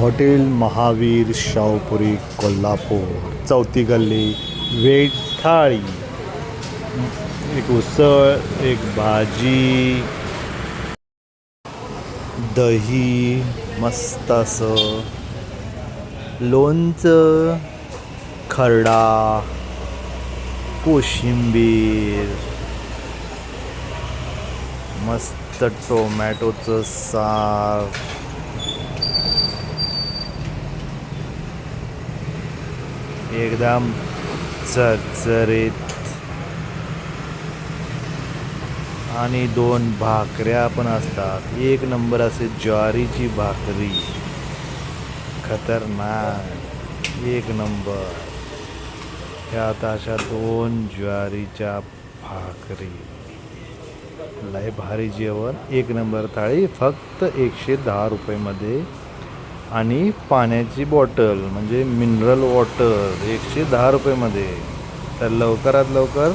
Hotel Mahavir Shahupuri Kolhapur चौथी गल्ली veg थाळी एक उसळ एक भाजी. दही मस्त असं. लोणचं खरडा कोशिंबीर. मस्त टोमॅटोचं सार एकदम चरचरीत. आणि दोन भाकऱ्या पण असतात. एक नंबर असे ज्वारीची भाकरी. खतरनाक. एक नंबर. ह्यात अशा दोन ज्वारीच्या भाकरी. लय भारी जेवण. एक नंबर थाळी. फक्त एकशे दहा रुपयेमध्ये आणि पाण्याची बॉटल म्हणजे मिनरल वॉटर एकशे दहा रुपयेमध्ये. तर लवकरात लवकर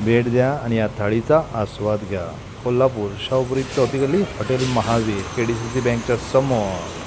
भेट द्या आणि या थाळीचा आस्वाद घ्या. कोल्हापूर शाहपुरी चौथी गली hotel Mahavir K D C C बँकच्या समोर.